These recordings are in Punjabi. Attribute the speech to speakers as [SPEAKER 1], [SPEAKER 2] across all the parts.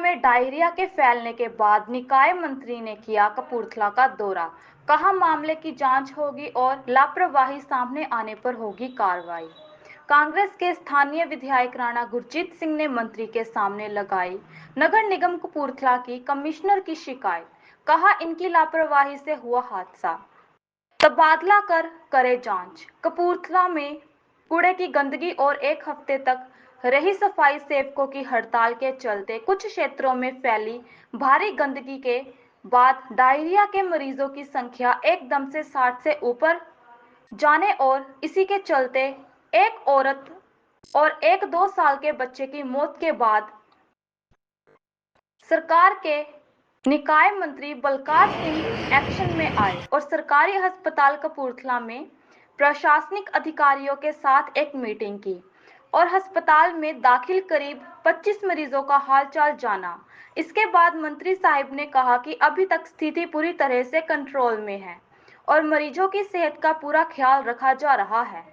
[SPEAKER 1] में डायरिया के फैलने के बाद निकाय मंत्री ने किया कपूरथला का दौरा। कहा मामले की जाँच होगी और लापरवाही सामने आने पर होगी कार्रवाई। कांग्रेस के स्थानीय विधायक राणा गुरजीत सिंह ने मंत्री के सामने लगाई नगर निगम कपूरथला की कमिश्नर की शिकायत। कहा, इनकी लापरवाही से हुआ हादसा। तबादला कर, करे जाँच। कपूरथला में कूड़े की गंदगी और एक हफ़्ते तक रही सफ़ाई सेवकों की हड़ताल के चलते कुछ क्षेत्रों में फैली भारी गंदगी के बाद डायरिया के मरीजों की संख्या एकदम से 60 से ऊपर जाने और इसी के चलते एक औरत और एक दो साल के बच्चे की मौत के बाद सरकार के निकाय मंत्री बलकार सिंह एक्शन में आए और सरकारी अस्पताल कपूरथला में प्रशासनिक अधिकारियों के साथ एक मीटिंग की। और अस्पताल में दाखिल करीब 25 मरीजों का हालचाल जाना। इसके बाद मंत्री साहिब ने कहा कि अभी तक स्थिति पूरी तरह से कंट्रोल में है और मरीजों की सेहत का पूरा ख्याल रखा जा रहा है।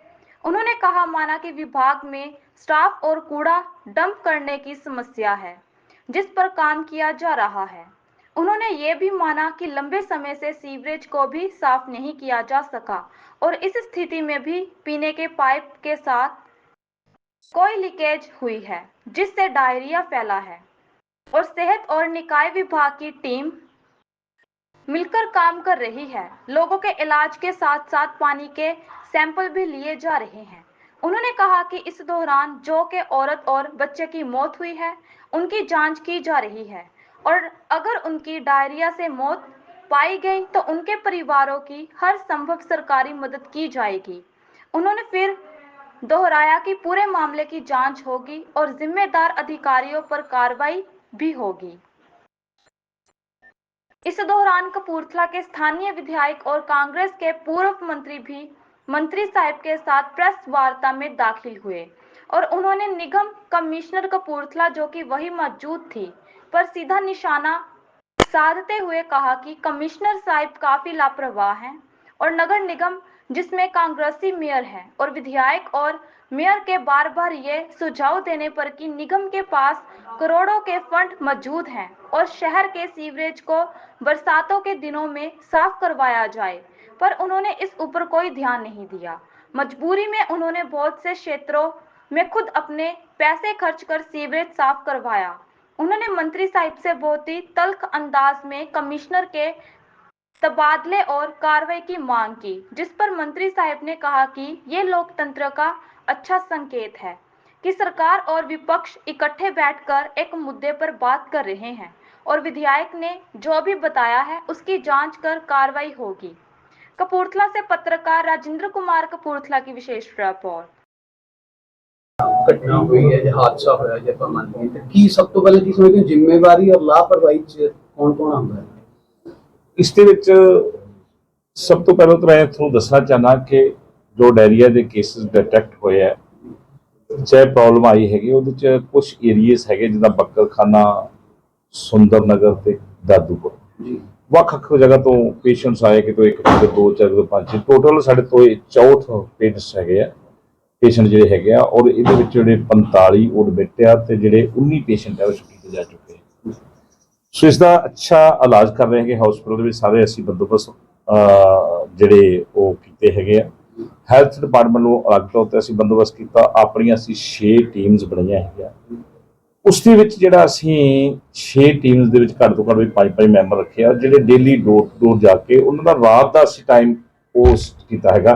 [SPEAKER 1] उन्होंने कहा, माना कि विभाग में स्टाफ और कूड़ा डंप करने की समस्या है, जिस पर काम किया जा रहा है। उन्होंने ये भी माना कि लंबे समय से सीवरेज को भी साफ़ नहीं किया जा सका और इस स्थिति में भी पीने के पाइप के साथ कोई लीकेज हुई है, जिससे डायरिया फैला है और सेहत और निकाय विभाग की टीम मिलकर काम कर रही है। लोगों के इलाज के साथ साथ पानी के सैंपल भी लिए जा रहे हैं। उन्होंने कहा कि इस दौरान जो के औरत और बच्चे की मौत हुई है, उनकी जाँच की जा रही है और अगर उनकी डायरिया से मौत पाई गई तो उनके परिवारों की हर संभव सरकारी मदद की जाएगी। उन्होंने फिर दोहराया कि पूरे मामले की जाँच होगी और जिम्मेदार अधिकारियों पर कार्रवाई भी होगी। इस दौरान कपूरथला के स्थानीय विधायक और कांग्रेस के पूर्व मंत्री भी मंत्री साहब के साथ प्रेस वार्ता में दाखिल हुए और उन्होंने निगम कमिश्नर कपूरथला, जो कि वही मौजूद थी, पर सीधा निशाना साधते हुए कहा कि कमिश्नर साहब काफ़ी लापरवाह हैं और नगर निगम जिसमें कांग्रेसी मेयर है और विधायक और मेयर के बार बार ये सुझाव देने पर कि निगम के पास करोड़ों के फंड मौजूद हैं और शहर के सीवरेज को बरसातों के दिनों में साफ़ करवाया जाए, पर उन्होंने इस ऊपर कोई ध्यान नहीं दिया। मजबूरी में उन्होंने बहुत से क्षेत्रों में खुद अपने पैसे खर्च कर सीवरेज साफ़ करवाया। उन्होंने मंत्री साहिब से बहुत ही तल्ख अंदाज में कमिश्नर के तबादले और कार्रवाई की मांग की, जिस पर मंत्री साहब ने कहा कि ये लोकतंत्र का अच्छा संकेत है कि सरकार और विपक्ष इकट्ठे बैठकर एक मुद्दे पर बात कर रहे हैं और विधायक ने जो भी बताया है उसकी जाँच कर कार्रवाई होगी। कपूरथला से पत्रकार राजेंद्र कुमार कपूरथला की विशेष रिपोर्ट।
[SPEAKER 2] घटना हुई है जो हादसा होया तो की सब तो पहले जिम्मेवारी और लापरवाही कौन कौन आंदा है?
[SPEAKER 3] ਇਸ ਦੇ ਵਿੱਚ ਸਭ ਤੋਂ ਪਹਿਲਾਂ ਤਾਂ ਮੈਂ ਤੁਹਾਨੂੰ ਦੱਸਣਾ ਚਾਹਨਾ ਕਿ ਜੋ ਡਾਇਰੀਆ ਦੇ ਕੇਸਿਸ ਡਿਟੈਕਟ ਹੋਏ ਆ ਚਾਹੇ ਪ੍ਰੋਬਲਮ ਆਈ ਹੈਗੀ ਉਹਦੇ ਚ ਕੁਝ ਏਰੀਆਸ ਹੈਗੇ ਜਿੱਦਾਂ ਬੱਕਰਖਾਨਾ ਸੁੰਦਰ ਨਗਰ ਤੇ ਦਾਦੂਪੁਰ।
[SPEAKER 2] ਜੀ।
[SPEAKER 3] ਵੱਖ ਵੱਖ ਜਗ੍ਹਾ ਤੋਂ ਪੇਸ਼ੈਂਟਸ ਆਏ ਕਿ ਤੋਂ ਇੱਕ ਤੋਂ ਦੋ ਚਾਰ ਤੋਂ ਪੰਜ। ਟੋਟਲ ਸਾਡੇ ਤੋਂ ਇਹ 64 ਪੇਸ਼ੈਂਟਸ ਹੈਗੇ ਆ ਪੇਸ਼ੈਂਟ ਜਿਹੜੇ ਹੈਗੇ ਆ ਔਰ ਇਹਦੇ ਵਿੱਚ ਜਿਹੜੇ 45 ਐਡਮਿਟ ਆ ਤੇ ਜਿਹੜੇ 19 ਪੇਸ਼ੈਂਟ ਆ ਉਹ ਛੁੱਟੀ ਤੇ ਜਾ ਚੁੱਕੇ ਸੋ ਇਸ ਦਾ ਅੱਛਾ ਇਲਾਜ ਕਰ ਰਹੇ ਹੈਗੇ ਹਸਪੀਟਲ ਦੇ ਵਿੱਚ ਸਾਰੇ ਅਸੀਂ ਬੰਦੋਬਸਤ ਜਿਹੜੇ ਉਹ ਕੀਤੇ ਹੈਗੇ ਆ। ਹੈਲਥ ਡਿਪਾਰਟਮੈਂਟ ਨੂੰ ਅਲੱਗ ਤੌਰ ਤੇ ਅਸੀਂ ਬੰਦੋਬਸਤ ਕੀਤਾ। ਆਪਣੀਆਂ ਅਸੀਂ 6 ਟੀਮਸ ਬਣਾਈਆਂ ਹੈਗੀਆਂ। ਉਸ ਦੇ ਵਿੱਚ ਜਿਹੜਾ ਅਸੀਂ 6 ਟੀਮਸ ਦੇ ਵਿੱਚ ਘੱਟ ਤੋਂ ਘੱਟ ਵੀ 5-5 ਮੈਂਬਰ ਰੱਖੇ ਆ, ਜਿਹੜੇ ਡੇਲੀ ਡੋਰ ਡੋਰ ਜਾ ਕੇ ਉਹਨਾਂ ਦਾ ਰਾਤ ਦਾ ਅਸੀਂ ਟਾਈਮ ਉਸ ਕੀਤਾ ਹੈਗਾ।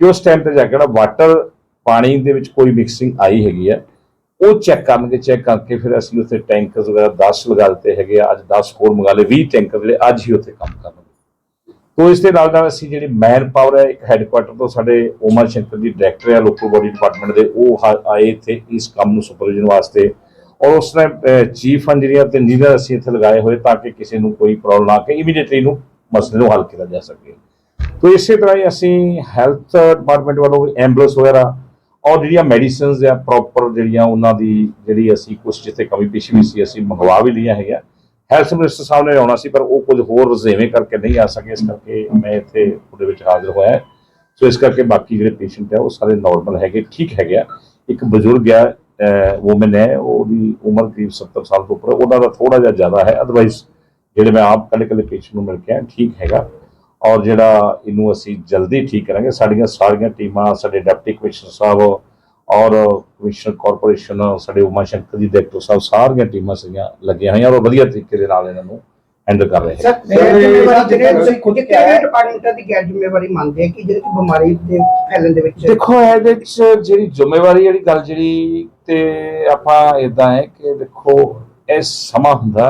[SPEAKER 3] ਕਿ ਉਸ ਟਾਈਮ ਤੇ ਜਾ ਕੇ ਜਿਹੜਾ ਵਾਟਰ ਪਾਣੀ ਦੇ ਵਿੱਚ ਕੋਈ ਮਿਕਸਿੰਗ ਆਈ ਹੈਗੀ ਹੈ ਉਹ ਚੈੱਕ ਕਰਨਗੇ ਚੈੱਕ ਕਰਕੇ ਫਿਰ ਅਸੀਂ ਉੱਥੇ ਟੈਂਕਰਸ ਵਗੈਰਾ 10 ਲਗਾ ਦਿੱਤੇ ਹੈਗੇ ਆ, ਅੱਜ 10 ਹੋਰ ਮੰਗਾ ਲਏ 20 ਟੈਂਕਰ ਜਿਹੜੇ ਅੱਜ ਹੀ ਉੱਥੇ ਕੰਮ ਕਰਨਗੇ। ਤੋ ਇਸ ਦੇ ਨਾਲ ਨਾਲ ਅਸੀਂ ਜਿਹੜੀ ਮੈਨ ਪਾਵਰ ਹੈ, ਇੱਕ ਹੈੱਡਕੁਆਟਰ ਤੋਂ ਸਾਡੇ ਓਮਰ ਸ਼ੰਕਰ ਜੀ ਡਾਇਰੈਕਟਰ ਹੈ ਲੋਕਲ ਬੋਡੀ ਡਿਪਾਰਟਮੈਂਟ ਦੇ, ਉਹ ਆਏ ਇੱਥੇ ਇਸ ਕੰਮ ਨੂੰ ਸੁਪਰਵਿਜ਼ਨ ਵਾਸਤੇ। ਔਰ ਉਸ ਨੇ ਚੀਫ ਇੰਜੀਨੀਅਰ ਤੇ ਇੰਜੀਨੀਅਰ ਅਸੀਂ ਇੱਥੇ ਲਗਾਏ ਹੋਏ ਤਾਂ ਕਿ ਕਿਸੇ ਨੂੰ ਕੋਈ ਪ੍ਰੋਬਲਮ ਨਾ ਕੇ ਇਮੀਡੀਏਟਲੀ ਨੂੰ ਮਸਲੇ ਨੂੰ ਹੱਲ ਕੀਤਾ ਜਾ ਸਕੇ। ਤੋ ਇਸੇ ਤਰ੍ਹਾਂ ਹੀ ਅਸੀਂ ਹੈਲਥ ਡਿਪਾਰਟਮੈਂਟ ਵੱਲੋਂ ਐਂਬੂਲੈਂਸ ਵਗੈਰਾ ਔਰ ਜਿਹੜੀਆਂ ਮੈਡੀਸਿਨਸ ਆ ਪ੍ਰੋਪਰ ਜਿਹੜੀਆਂ ਉਹਨਾਂ ਦੀ ਜਿਹੜੀ ਅਸੀਂ ਕੁਝ ਜਿੱਥੇ ਕਮੀ ਪੇਸ਼ੀ ਵੀ ਸੀ, ਅਸੀਂ ਮੰਗਵਾ ਵੀ ਲਈਆਂ ਹੈਗੀਆਂ। ਹੈਲਥ ਮਿਨਿਸਟਰ ਸਾਹਿਬ ਨੇ ਆਉਣਾ ਸੀ, ਪਰ ਉਹ ਕੁਝ ਹੋਰ ਰਜ਼ੇਵੇਂ ਕਰਕੇ ਨਹੀਂ ਆ ਸਕੇ। ਇਸ ਕਰਕੇ ਮੈਂ ਇੱਥੇ ਉਹਦੇ ਵਿੱਚ ਹਾਜ਼ਰ ਹੋਇਆ। ਸੋ ਇਸ ਕਰਕੇ ਬਾਕੀ ਜਿਹੜੇ ਪੇਸ਼ੈਂਟ ਆ, ਉਹ ਸਾਰੇ ਨਾਰਮਲ ਹੈਗੇ, ਠੀਕ ਹੈਗੇ ਆ। ਇੱਕ ਬਜ਼ੁਰਗ ਆ ਔਮਨ ਹੈ, ਉਹਦੀ ਉਮਰ ਕਰੀਬ 70 ਸਾਲ ਤੋਂ ਉੱਪਰ ਹੈ। ਉਹਨਾਂ ਦਾ ਥੋੜਾ ਜਿਹਾ ਜ਼ਿਆਦਾ ਹੈ। ਅਦਰਵਾਈਜ਼ ਜਿਹੜੇ ਮੈਂ ਆਪ ਕੱਲੇ ਕੱਲੇ ਪੇਸ਼ੈਂਟ ਨੂੰ ਮਿਲ ਕੇ ਆਇਆ, ਠੀਕ ਹੈਗਾ। ਔਰ ਜਿਹੜਾ ਇਹਨੂੰ ਅਸੀਂ ਜਲਦੀ ਠੀਕ ਕਰਾਂਗੇ ਸਾਡੀਆਂ ਸਾਰੀਆਂ ਟੀਮਾਂ ਸਾਡੇ ਡਿਪਟੀ ਕਮਿਸ਼ਨਰ ਸਾਹਿਬ ਔਰ ਕਮਿਸ਼ਨਰ ਕਾਰਪੋਰੇਸ਼ਨ ਸਾਡੇ ਉਮਾ ਸ਼ੰਕਰ ਜੀ ਡਾਇਰੈਕਟਰ ਸਾਹਿਬ ਸਾਰੀਆਂ ਟੀਮਾਂ ਸੀਗੀਆਂ ਲੱਗੀਆਂ ਹੋਈਆਂ ਔਰ ਵਧੀਆ ਤਰੀਕੇ ਦੇ ਨਾਲ ਇਹਨਾਂ ਨੂੰ ਹੈਂਡਲ ਕਰ ਰਹੇ ਹੈ
[SPEAKER 4] ਸਰ
[SPEAKER 2] ਸਰ,
[SPEAKER 4] ਜ਼ਿੰਮੇਵਾਰੀ
[SPEAKER 2] ਸਰ,
[SPEAKER 4] ਜਿਹੜੇ
[SPEAKER 2] ਤੁਸੀਂ ਖੁਦ
[SPEAKER 4] ਕਿਤੇ
[SPEAKER 2] ਕਿਹਾ ਹੈ-
[SPEAKER 4] ਡਿਪਾਰਟਮੈਂਟਾਂ ਦੀ ਗੈਰ ਜ਼ਿੰਮੇਵਾਰੀ ਮੰਨਦੇ ਆ ਕਿ ਜਿਹੜੇ ਕਿ ਬਿਮਾਰੀ ਦੇ ਫੈਲਣ ਦੇ ਵਿੱਚ
[SPEAKER 3] ਦੇਖੋ ਇਹਦੇ ਵਿੱਚ ਜਿਹੜੀ ਜ਼ਿੰਮੇਵਾਰੀ ਵਾਲੀ ਗੱਲ ਜਿਹੜੀ ਤੇ ਆਪਾਂ ਇਦਾਂ ਹੈ ਕਿ ਦੇਖੋ ਇਹ ਸਮਾਂ ਹੁੰਦਾ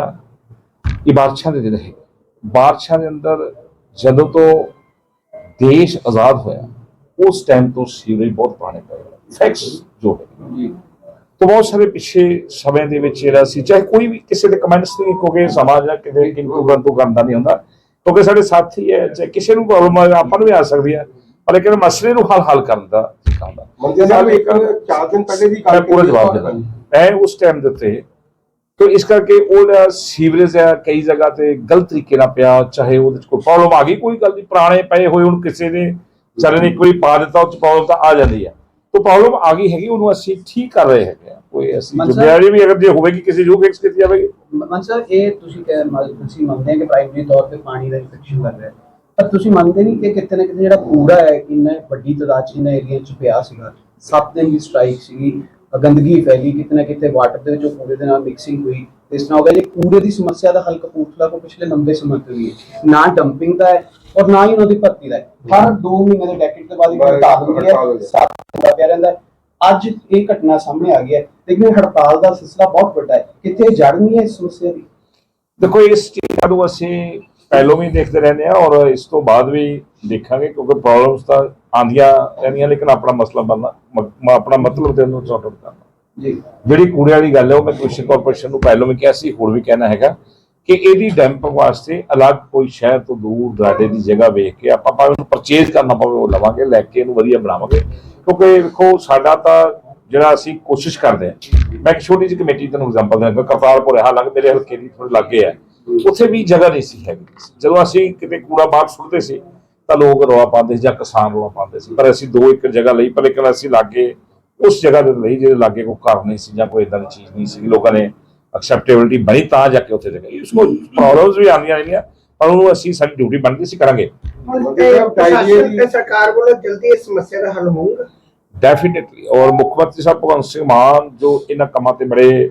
[SPEAKER 3] ਇਹ ਬਾਰਿਸ਼ਾਂ ਦੇ ਦਿਨ ਹੈ। ਬਾਰਿਸ਼ਾਂ ਦੇ ਅੰਦਰ ਜਦੋਂ ਤੋਂ ਦੇਸ਼ ਆਜ਼ਾਦ ਹੋਇਆ ਉਸ ਟਾਈਮ ਤੋਂ ਸੀਵਰੇਜ ਬਹੁਤ ਪੁਰਾਣੇ ਪਏ ਫੈਕਟਸ ਜੋ ਹੈ
[SPEAKER 2] ਜੀ।
[SPEAKER 3] ਤੋਂ ਬਹੁਤ ਸਾਰੇ ਪਿੱਛੇ ਸਮੇਂ ਦੇ ਵਿੱਚ ਜਿਹੜਾ ਸੀ ਚਾਹੇ ਕੋਈ ਵੀ ਕਿਸੇ ਦੇ ਕਮੈਂਟਸ ਨਹੀਂ ਕਿਉਂਕਿ ਸਮਾਜ ਦਾ ਕਿਤੇ ਕਿੰਤੂ ਪਰੰਤੂ ਕਰਦਾ ਨਹੀਂ ਹੁੰਦਾ ਕਿਉਂਕਿ ਸਾਡੇ ਸਾਥੀ ਹੈ ਚਾਹੇ ਕਿਸੇ ਨੂੰ ਪ੍ਰੋਬਲਮ ਆ ਆਪਾਂ ਨੂੰ ਵੀ ਆ ਸਕਦੀ ਹੈ ਪਰ ਲੇਕਿਨ ਮਸਲੇ ਨੂੰ ਹੱਲ ਹੱਲ ਕਰਨ ਦਾ
[SPEAKER 5] ਮੰਤਰੀ ਸਾਹਿਬ ਇੱਕ ਚਾਰ ਦਿਨ ਪਹਿਲੇ ਦੀ ਗੱਲ
[SPEAKER 3] ਪੂਰਾ ਜਵਾਬ ਦੇਣਾ ਮੈਂ ਉਸ ਟਾਈਮ ਦੇ ਉੱਤੇ ਕਿ ਇਸ ਕਰਕੇ ਉਹ ਸੀਵਰੇਜ ਹੈ ਕਈ ਜਗ੍ਹਾ ਤੇ ਗਲਤ ਤਰੀਕੇ ਨਾਲ ਪਿਆ ਚਾਹੇ ਉਹਦੇ ਚ ਕੋਈ ਪ੍ਰੋਬਲਮ ਆ ਗਈ ਕੋਈ ਗੱਲ ਨਹੀਂ ਪੁਰਾਣੇ ਪਏ ਹੋਏ ਹੁਣ ਕਿਸੇ ਨੇ ਚੱਲੇ ਨੇ ਇੱਕ ਵਾਰੀ ਪਾ ਦਿੱਤਾ ਉਹ ਚ ਪ੍ਰੋਬਲਮ ਤਾਂ ਆ ਜਾਂਦੀ ਹੈ ਤਾਂ ਪ੍ਰੋਬਲਮ ਆ ਗਈ ਹੈਗੀ ਉਹਨੂੰ ਅਸੀਂ ਠੀਕ ਕਰ ਰਹੇ ਹੈਗੇ ਕੋਈ ਅਸੀਂ ਜ਼ਿੰਮੇਵਾਰੀ ਵੀ ਅਗਰ ਜੇ ਹੋਵੇਗੀ ਕਿਸੇ ਜੋ ਫਿਕਸ ਕੀਤੀ ਜਾਵੇਗੀ
[SPEAKER 2] ਮਨ ਸਰ ਇਹ ਤੁਸੀਂ ਕਹਿ ਤੁਸੀਂ ਮੰਨਦੇ ਹੋ ਕਿ ਪ੍ਰਾਇਮਰੀ ਤੌਰ ਤੇ ਪਾਣੀ ਦਾ ਇਨਫੈਕਸ਼ਨ ਲੱਗ ਰਿਹਾ ਪਰ ਤੁਸੀਂ ਮੰਨਦੇ ਨਹੀਂ ਕਿ ਕਿਤੇ ਨਾ ਕਿਤੇ ਜਿਹੜਾ ਕੂੜਾ ਹੈ ਇੰਨਾ ਵੱਡੀ ਤਾਦਾਦ ਚ ਇਹਨਾਂ ਏਰੀਆ ਚ ਪਿਆ ਸੀਗਾ। ਸੱਤ ਦਿਨ ਦੀ ਸਟ੍ਰਾਈਕ ਸੀਗੀ ਗੰਦਗੀ ਫੈਲੀ ਕਿਤੇ ਨਾ ਕਿਤੇ ਵਾਟਰ ਦੇ ਵਿੱਚ ਉਹ ਕੂੜੇ ਦੇ ਨਾਲ ਮਿਕਸਿੰਗ ਹੋਈ। ਇਸ ਤਰ੍ਹਾਂ ਹੋ ਗਿਆ ਜੇ ਕੂੜੇ ਦੀ ਸਮੱਸਿਆ ਦਾ ਹੱਲ ਕਪੂਰਥਲਾ ਕੋ ਪਿਛਲੇ ਲੰਬੇ ਸਮੇਂ ਤੋਂ ਹੈ। ਨਾ ਡੰਪਿੰਗ ਦਾ ਹੈ ਔਰ ਨਾ ਹੀ ਉਹਨਾਂ ਦੀ ਭਰਤੀ ਦਾ ਹੈ। ਹਰ 2 ਮਹੀਨੇ ਦੇ ਡੈਕੇਟ ਦੇ ਬਾਅਦ ਇੱਕ ਹੜਤਾਲ ਹੁੰਦੀ
[SPEAKER 5] ਹੋ।
[SPEAKER 2] ਸਾਥ ਹੁੰਦਾ ਪਿਆ ਰਹਿੰਦਾ ਹੈ। ਅੱਜ ਇਹ ਘਟਨਾ ਸਾਹਮਣੇ ਆ ਗਈ ਹੈ। ਲੇਕਿਨ ਹੜਤਾਲ ਦਾ ਸਿਲਸਿਲਾ ਬਹੁਤ ਵੱਡਾ ਹੈ। ਕਿਤੇ ਜੜ ਨਹੀਂ ਹੈ ਇਸ ਸਮੱਸਿਆ ਦੀ?
[SPEAKER 3] ਦੇਖੋ ਇਸ ਚੀਜ਼ਾਂ ਨੂੰ ਅਸੀਂ ਪਹਿਲੋਂ ਵੀ ਦੇਖਦੇ ਰਹਿੰਦੇ ਆ ਔਰ ਇਸ ਤੋਂ ਬਾਅਦ ਵੀ ਦੇਖਾਂਗੇ ਕਿਉਂਕਿ ਪ੍ਰੋਬਲਮਸ ਤਾਂ ਆਂਦੀਆਂ ਰਹਿੰਦੀਆਂ ਲੇਕਿਨ ਆਪਣਾ ਮਸਲਾ ਬਣਨਾ ਮ- ਆਪਣਾ ਮਤਲਬ ਤੇ ਉਹਨੂੰ ਸੌਟ ਆਊਟ ਕਰਨਾ।
[SPEAKER 2] ਜੀ।
[SPEAKER 3] ਜਿਹੜੀ ਕੂੜੇ ਵਾਲੀ ਗੱਲ ਹੈ ਉਹ ਮੈਂ ਕਮਿਸ਼ਨ ਕਾਰਪੋਰੇਸ਼ਨ ਨੂੰ ਪਹਿਲਾਂ ਵੀ ਕਿਹਾ ਸੀ ਹੁਣ ਵੀ ਕਹਿਣਾ ਹੈਗਾ ਕਿ ਇਹਦੀ ਡੈਂਪਿੰਗ ਵਾਸਤੇ ਅਲੱਗ ਕੋਈ ਸ਼ਹਿਰ ਤੋਂ ਦੂਰ ਦਰਾਡੇ ਦੀ ਜਗ੍ਹਾ ਵੇਖ ਕੇ ਆਪਾਂ ਭਾਵੇਂ ਉਹਨੂੰ ਪਰਚੇਜ਼ ਕਰਨਾ ਪਵੇ ਉਹ ਲਵਾਂਗੇ ਲੈ ਕੇ ਇਹਨੂੰ ਵਧੀਆ ਬਣਾਵਾਂਗੇ। ਕਿਉਂਕਿ ਵੇਖੋ ਸਾਡਾ ਤਾਂ ਜਿਹੜਾ ਅਸੀਂ ਕੋਸ਼ਿਸ਼ ਕਰਦੇ ਹਾਂ ਮੈਂ ਇੱਕ ਛੋਟੀ ਜਿਹੀ ਕਮੇਟੀ ਤੁਹਾਨੂੰ ਐਗਜ਼ਾਮਪਲ ਦਿੰਦਾ ਕਰਤਾਰਪੁਰ ਹਾਲਾਂਕਿ ਮੇਰੇ ਹਲਕੇ ਦੀ ਥੋੜੀ ਲੱਗੇ ਹੈ। ਉੱਥੇ ਵੀ ਜਗ੍ਹਾ ਨਹੀਂ ਸੀ ਹੈਗੀ। ਜਦੋਂ ਅਸੀਂ ਕਿਤੇ ਕੂੜਾ ਬਾਹਰ ਸੁੱਟਦੇ ਸੀ ਤਾਂ ਲੋਕ ਰੌਲਾ ਪਾਉਂਦੇ ਸੀ ਜਾਂ ਕਿਸਾਨ ਰੌਲਾ ਪਾਉਂਦੇ ਸੀ। ਪਰ ਅਸੀਂ ਦੋ ਇੱਕ ਜਗ੍ਹਾ ਲਈ ਪਰ ਲੇਕਿਨ ਅਸੀਂ ਲਾਗੇ ਉਸ ਜਗ੍ਹਾ ਦੇ ਲਈ ਜਿਹਦੇ ਲਾਗੇ ਕੋਈ ਘਰ ਨਹੀਂ ਸੀ ਜਾਂ ਕੋਈ ਇਦਾਂ ਦੀ ਚੀਜ਼ ਨਹੀਂ ਸੀ। ਲੋਕਾਂ ਨੇ ਐਕਸੈਪਟੇਬਿਲਟੀ ਬਣੀ ਤਾਂ ਜਾ ਕੇ ਉੱਥੇ ਜਗ੍ਹਾ ਉਸ ਕੋ ਪ੍ਰੋਬਲਮਸ ਵੀ ਆਉਂਦੀਆਂ ਰਹਿੰਦੀਆਂ ਪਰ ਉਹਨੂੰ ਅਸੀਂ ਸਾਡੀ ਡਿਊਟੀ ਬਣਦੀ ਸੀ ਕਰਾਂਗੇ।
[SPEAKER 5] ਦੀ-
[SPEAKER 4] ਸਰਕਾਰ ਵੱਲੋਂ ਜਲਦੀ ਇਸ ਸਮੱਸਿਆ ਦਾ ਹੱਲ ਹੋਊਗਾ?
[SPEAKER 3] ਡੈਫੀਨਿਟਲੀ ਔਰ ਮੁੱਖ ਮੰਤਰੀ ਸਾਹਿਬ ਭਗਵੰਤ ਸਿੰਘ ਮਾਨ ਜੋ ਇਹਨਾਂ ਕੰਮਾਂ ਤੇ ਬੜੇ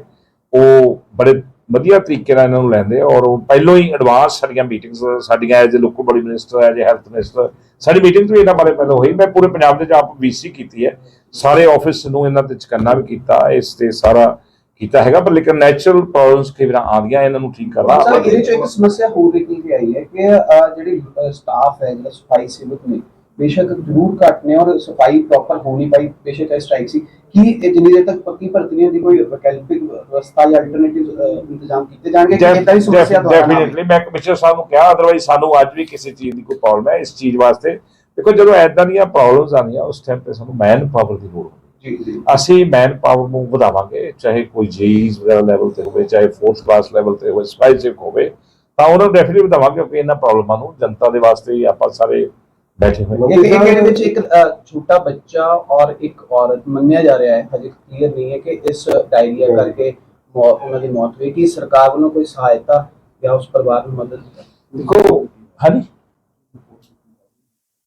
[SPEAKER 3] ਉਹ ਬੜੇ ਵਧੀਆ ਤਰੀਕੇ ਨਾਲ ਇਹਨਾਂ ਨੂੰ ਲੈਂਦੇ ਔਰ ਉਹ ਪਹਿਲੋਂ ਹੀ ਐਡਵਾਂਸ ਸਾਡੀਆਂ ਮੀਟਿੰਗਸ ਸਾਡੀਆਂ ਐਜ਼ ਲੋਕਲ ਬੜੀ ਮਿਨਿਸਟਰ ਐਜ਼ ਹੈਲਥ ਮਿਨਿਸਟਰ ਸਾਡੀ ਮੀਟਿੰਗ ਵੀ ਇਹਨਾਂ ਬਾਰੇ ਪਹਿਲਾਂ ਹੋਈ। ਮੈਂ ਪੂਰੇ ਪੰਜਾਬ ਦੇ ਚ ਆਪ ਵੀਸੀ ਕੀਤੀ ਹੈ। ਸਾਰੇ ਆਫਿਸ ਨੂੰ ਇਹਨਾਂ ਤੇ ਚਕੰਨਾ ਵੀ ਕੀਤਾ ਇਸ ਤੇ ਸਾਰਾ ਕੀਤਾ ਹੈਗਾ ਪਰ ਲੇਕਿਨ ਨੈਚੁਰਲ ਪ੍ਰੋਬਲਮਸ ਕਈ ਵਾਰ ਆਉਂਦੀਆਂ ਇਹਨਾਂ ਨੂੰ ਠੀਕ ਕਰਨਾ
[SPEAKER 2] ਸਰ ਇਹਦੇ ਚ ਇੱਕ ਸਮੱਸਿਆ ਹੋਰ ਨਿਕਲ ਕੇ ਆਈ ਹੈ ਕਿ ਜਿਹੜੀ ਸਟਾਫ ਹੈ ਜਿਹੜਾ ਸਫ਼ਾਈ ਸੇਵਕ ਨੇ ਬੇਸ਼ੱਕ ਜ਼ਰੂਰ ਘੱਟ ਨੇ ਔਰ ਸਫ਼ਾਈ ਪ੍ਰੋਪਰ ਹੋ ਨਹੀਂ ਪਾਈ ਬੇਸ਼ੱਕ ਇਹ ਸਟ੍ਰਾਈਕ ਸੀ। ਕੀ ਇਹ ਜਿੰਨੀ ਦੇਰ ਤੱਕ ਪੱਕੀ ਭਰਤੀ ਨਹੀਂ ਹੁੰਦੀ ਕੋਈ ਵੈਕਲਪਿਕ ਰਸਤਾ ਜਾਂ ਅਲਟਰਨੇਟਿਵ ਇੰਤਜ਼ਾਮ ਕੀਤੇ ਜਾਣਗੇ? ਕਿ ਇਦਾਂ ਦੀ ਸਮੱਸਿਆ ਆਵੇ?
[SPEAKER 3] ਡੈਫੀਨਿਟਲੀ ਮੈਂ ਕਮਿਸ਼ਨਰ ਸਾਹਿਬ ਨੂੰ ਕਿਹਾ ਅਦਰਵਾਈਜ਼ ਸਾਨੂੰ ਅੱਜ ਵੀ ਕਿਸੇ ਚੀਜ਼ ਦੀ ਕੋਈ ਪ੍ਰੋਬਲਮ ਹੈ ਇਸ ਚੀਜ਼ ਵਾਸਤੇ। ਦੇਖੋ ਜਦੋਂ ਐਦਾਂ ਦੀਆਂ ਪ੍ਰੋਬਲਮਸ ਆਉਂਦੀਆਂ ਉਸ ਟਾਈਮ ਤੇ ਸਾਨੂੰ ਮੈਨ ਪਾਵਰ ਦੀ ਲੋੜ ਹੁੰਦੀ
[SPEAKER 2] ਜੀ ਜੀ।
[SPEAKER 3] ਅਸੀਂ ਮੈਨ ਪਾਵਰ ਨੂੰ ਵਧਾਵਾਂਗੇ ਚਾਹੇ ਕੋਈ ਜੀਸ ਵਗੈਰਾ ਲੈਵਲ ਤੇ ਹੋਵੇ ਚਾਹੇ ਫੋਰਥ ਕਲਾਸ ਲੈਵਲ ਤੇ ਹੋਵੇ ਸਪੈਸਿਫਿਕ ਹੋਵੇ ਤਾਂ ਉਹਨਾਂ ਨੂੰ ਡੈਫੀਨਿਟਲੀ ਵਧਾਵਾਂਗੇ ਕਿਉਂਕਿ ਇਹਨਾਂ ਪ੍ਰੋਬਲਮਾਂ ਨੂੰ ਜਨਤਾ ਦੇ ਵਾਸਤੇ ਹੀ ਆਪਾਂ ਸਾਰੇ ਬੈਠੇ ਹੋਏ ਹਾਂ।
[SPEAKER 2] ਇੱਕ ਇੱਕ ਇਹਦੇ ਵਿੱਚ ਇੱਕ ਛੋਟਾ ਬੱਚਾ ਔਰ ਇੱਕ ਔਰਤ ਮੰਨਿਆ ਜਾ ਰਿਹਾ ਹੈ ਹਜੇ ਕਲੀਅਰ ਨਹੀਂ ਹੈ ਕਿ ਇਸ ਡਾਇਰੀਆ ਕਰਕੇ ਮੌ- ਉਹਨਾਂ ਦੀ ਮੌਤ ਹੋਈ। ਕੀ ਸਰਕਾਰ ਵੱਲੋਂ ਕੋਈ ਸਹਾਇਤਾ ਜਾਂ ਉਸ ਪਰਿਵਾਰ ਨੂੰ ਮਦਦ
[SPEAKER 3] ਦੇਖੋ ਹਾਂਜੀ।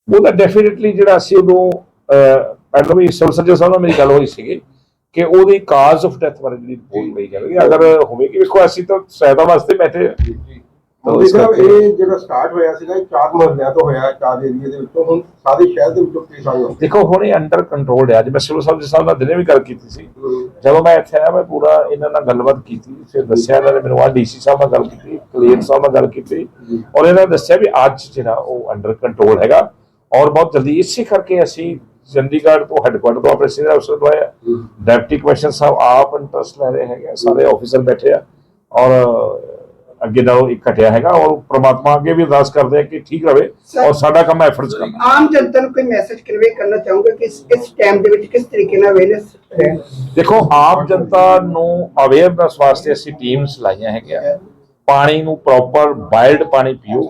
[SPEAKER 3] ਉਹ ਤਾਂ ਡੈਫੀਨਿਟਲੀ ਜਿਹੜਾ ਅਸੀਂ ਉਦੋਂ ਪਹਿਲਾਂ ਵੀ ਸਿਵਲ ਸਰਜਨ ਸਾਹਿਬ ਨਾਲ ਮੇਰੀ ਗੱਲ ਹੋਈ ਸੀਗੀ ਕਿ ਉਹਦੀ ਕਾਜ਼ ਆਫ ਡੈਥ ਬਾਰੇ ਜਿਹੜੀ ਰਿਪੋਰਟ ਲਈ ਜਾਵੇਗੀ ਅਗਰ ਹੋਵੇਗੀ ਵੇਖੋ ਅਸੀਂ ਤਾਂ ਸਹਾਇਤਾ ਵਾਸਤੇ ਬੈਠੇ ਹਾਂ। ਤਾਂ
[SPEAKER 5] ਮੰਤਰੀ
[SPEAKER 3] ਇਸ
[SPEAKER 5] ਸਾਹਿਬ
[SPEAKER 3] ਕਰਕੇ-
[SPEAKER 5] ਇਹ ਜਿਹੜਾ ਸਟਾਰਟ ਹੋਇਆ ਸੀਗਾ ਇਹ ਚਾਰ ਮਹੀਨਿਆਂ ਤੋਂ ਹੋਇਆ ਚਾਰ ਏਰੀਏ ਦੇ ਵਿੱਚੋਂ। ਹੁਣ ਸਾਰੇ ਸ਼ਹਿਰ ਦੇ ਵਿੱਚੋਂ ਕੇਸ ਆਏ ਹੋਏ
[SPEAKER 3] ਦੇਖੋ ਹੁਣ ਇਹ ਅੰਡਰ ਕੰਟਰੋਲ ਹੈ। ਅੱਜ ਮੈਂ ਸਿਵਲ ਸਰਜਨ ਸਾਹਿਬ ਨਾਲ ਦਿਨੇ ਵੀ ਗੱਲ ਕੀਤੀ ਸੀ। ਜਦੋਂ ਮੈਂ ਇੱਥੇ ਆਇਆ ਮੈਂ ਪੂਰਾ ਇਹਨਾਂ ਨਾਲ ਗੱਲਬਾਤ ਕੀਤੀ ਫਿਰ ਦੱਸਿਆ ਇਹਨਾਂ ਨੇ ਮੈਨੂੰ ਆ ਡੀਸੀ ਸਾਹਿਬ ਨਾਲ ਗੱਲ ਕੀਤੀ ਕਲੀਅਰ ਸਾਹਿਬ ਨਾਲ ਗੱਲ ਕੀਤੀ। ਔਰ ਇਹਨਾਂ ਨੇ ਦੱਸਿਆ ਵੀ ਅੱਜ ਜਿਹੜਾ ਉਹ ਅੰਡਰ ਕੰਟਰੋਲ ਹੈਗਾ। ਔਰ ਬਹੁਤ ਜਲਦੀ ਇਸੇ ਕਰਕੇ ਅਸੀਂ ਚੰਡੀਗੜ੍ਹ ਤੋਂ ਹੈੱਡਕੁਆਟਰ ਤੋਂ ਆਪਣੇ ਸੀਨੀਅਰ ਅਫਸਰ ਤੋਂ ਆਏ ਡਿਪਟੀ ਕਮਿਸ਼ਨਰ ਸਾਹਿਬ ਆਪ ਇੰਟਰਸਟ ਲੈ ਰਹੇ ਹੈਗੇ ਸਾਰੇ ਆਫੀਸਰ ਬੈਠੇ ਆ। ਔਰ ਅੱਗੇ ਨਾਲੋਂ ਇੱਕ ਘਟਿਆ ਹੈਗਾ ਔਰ ਪ੍ਰਮਾਤਮਾ ਅੱਗੇ ਵੀ ਅਰਦਾਸ ਕਰਦੇ ਆ ਕਿ ਠੀਕ ਰਵੇ ਔਰ ਸਾਡਾ ਕੰਮ ਐਫਰਟਸ ਕਰਨਾ।
[SPEAKER 4] ਆਮ ਜਨਤਾ ਨੂੰ ਕੋਈ ਮੈਸੇਜ ਕਨਵੇ ਕਰਨਾ ਚਾਹੂੰਗਾ ਕਿ ਇਸ ਇਸ ਟਾਈਮ ਦੇ ਵਿੱਚ ਕਿਸ ਤਰੀਕੇ ਨਾਲ ਅਵੇਅਰਨੈਸ
[SPEAKER 3] ਦੇਖੋ ਆਮ ਜਨਤਾ ਨੂੰ ਅਵੇਅਰਨੈਸ ਵਾਸਤੇ ਅਸੀਂ ਟੀਮਸ ਲਾਈਆਂ ਹੈਗੀਆਂ। ਪਾਣੀ ਨੂੰ ਪ੍ਰੋਪਰ ਬਾਇਲਡ ਪਾਣੀ ਪੀਓ।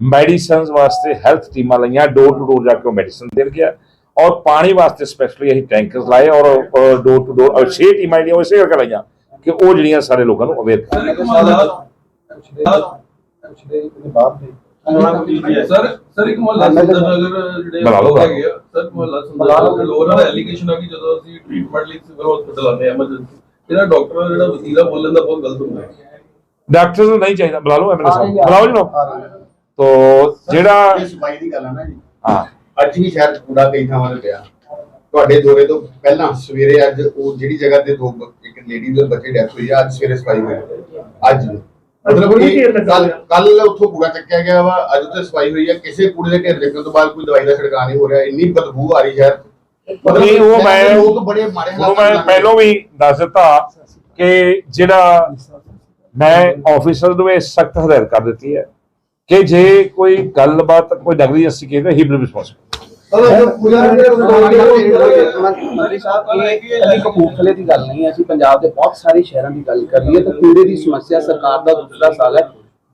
[SPEAKER 3] ਮੈਡੀਸਿਨਸ ਵਾਸਤੇ ਹੈਲਥ ਟੀਮਾਂ ਲਾਈਆਂ ਡੋਰ ਟੂ ਡੋਰ ਜਾ ਕੇ ਮੈਡੀਸਿਨ ਦੇਣ ਗਿਆ। ਔਰ ਪਾਣੀ ਵਾਸਤੇ ਸਪੈਸ਼ਲੀ ਅਸੀਂ ਟੈਂਕਰਸ ਲਾਏ ਔਰ ਡੋਰ ਟੂ ਡੋਰ ਛੇ ਟੀਮਾਂ ਜਿਹੜੀਆਂ ਉਹ ਇਸੇ ਕਰਕੇ ਲਾਈਆਂ ਕਿ ਉਹ ਜਿਹੜੀਆਂ ਸਾਰੇ ਲੋਕਾਂ ਨੂੰ ਅਵੇਅਰ ਕਰਨ
[SPEAKER 2] ਪਿਛਲੇ ਪਿਛਲੇ ਬਾਅਦ ਦੇ।
[SPEAKER 6] ਸਰ ਸਰ ਇੱਕ ਮੁਹੱਲਾ ਸੁੰਦਰ ਨਗਰ ਜਿਹੜੇ
[SPEAKER 3] ਬੁਲਾ ਲਓ,
[SPEAKER 6] ਲੋਕ ਹੈਗੇ ਆ ਸਰ ਮੁਹੱਲਾ ਸੁੰਦਰ ਨਗਰ ਲੋਰਾਂ ਦਾ ਐਲੀਗੇਸ਼ਨ ਆ ਕਿ ਜਦੋਂ ਅਸੀਂ ਟ੍ਰੀਟਮੈਂਟ ਲਈ ਸਿਵਲ ਹਸਪੀਟਲ ਆਉਂਦੇ ਆ ਐਮਰਜੈਂਸੀ ਇਹਦਾ ਡਾਕਟਰ ਜਿਹੜਾ ਵਸੀਲਾ ਬੋਲਣ ਦਾ ਬਹੁਤ ਗਲਤ ਹੁੰਦਾ ਹੈ।
[SPEAKER 3] ਡਾਕਟਰ ਨੂੰ ਨਹੀਂ ਚਾਹੀਦਾ ਬੁਲਾ ਲਓ ਐਮਐਲਏ ਸਾਹਿਬ ਬੁਲਾਓ ਜੀ ਲੋ ਤੋ ਜਿਹੜਾ
[SPEAKER 7] ਇਹ ਸਫ਼ਾਈ ਦੀ ਗੱਲ ਹੈ ਨਾ ਜੀ।
[SPEAKER 3] ਹਾਂ।
[SPEAKER 7] ਅੱਜ ਵੀ ਸ਼ਹਿਰ 'ਚ ਕੂੜਾ ਕਈ ਥਾਵਾਂ ਤੇ ਪਿਆ। ਤੁਹਾਡੇ ਦੌਰੇ ਤੋਂ ਪਹਿਲਾਂ ਸਵੇਰੇ ਅੱਜ ਉਹ ਜਿਹੜੀ ਜਗ੍ਹਾ ਤੇ ਦੋ ਬ- ਇੱਕ ਲੇਡੀ ਦੇ ਬੱਚੇ ਡੈਥ ਹੋਈ ਆ ਅੱਜ ਸਵੇਰੇ ਸਫ਼ਾਈ ਹੋਈ ਅੱਜ। ਮਤਲਬ ਕੱਲ ਕੱਲ ਉੱਥੋਂ ਕੂੜਾ ਚੱਕਿਆ ਗਿਆ ਵਾ ਅੱਜ ਉੱਥੇ ਸਫ਼ਾਈ ਹੋਈ ਆ। ਕਿਸੇ ਕੂੜੇ ਦੇ ਢੇਰ ਦੇਖਣ ਤੋਂ ਬਾਅਦ ਕੋਈ ਦਵਾਈ ਦਾ ਛਿੜਕਾਅ ਨਹੀਂ ਹੋ ਰਿਹਾ। ਇੰਨੀ ਬਦਬੂ ਆ ਰਹੀ ਸ਼ਹਿਰ। 'ਚ। ਮਤਲਬ
[SPEAKER 3] ਨਹੀਂ, ਉਹ
[SPEAKER 7] ਸ਼ਹਿਰ ਦੇ
[SPEAKER 3] ਮੈਂ-
[SPEAKER 7] ਲੋਕ ਬੜੇ ਮਾੜੇ
[SPEAKER 3] ਉਹ
[SPEAKER 7] ਹਾਲਾਤਾਂ
[SPEAKER 3] ਮੈਂ
[SPEAKER 7] ਨਾਲ
[SPEAKER 3] ਪਹਿਲਾਂ ਵੀ ਦੱਸ ਦਿੱਤਾ ਕਿ ਜਿਹੜਾ ਮੈਂ ਆਫੀਸਰ ਨੂੰ ਇਹ ਸਖਤ ਹਦਾਇਤ ਕਰ ਦਿੱਤੀ ਹੈ ਕਿ ਜੇ ਕੋਈ ਗੱਲਬਾਤ ਕੋਈ ਨਗਰੀ ਅਸੀਂ ਕਹਿੰਦੇ ਹੀ ਵਿਲ ਰਿਸਪੌਂਸਿਬਲ
[SPEAKER 2] ਮੰਤਰੀ ਸਾਹਿਬ ਇਹ ਕੱਲੀ ਕਪੂਰਥਲੇ ਦੀ ਗੱਲ ਨਹੀਂ ਹੈ ਅਸੀਂ ਪੰਜਾਬ ਦੇ ਬਹੁਤ ਸਾਰੇ ਸ਼ਹਿਰਾਂ ਦੀ ਗੱਲ ਕਰ ਲਈਏ ਤਾਂ ਕੂੜੇ ਦੀ ਸਮੱਸਿਆ ਸਰਕਾਰ ਦਾ ਦੂਸਰਾ ਸਾਲ ਹੈ।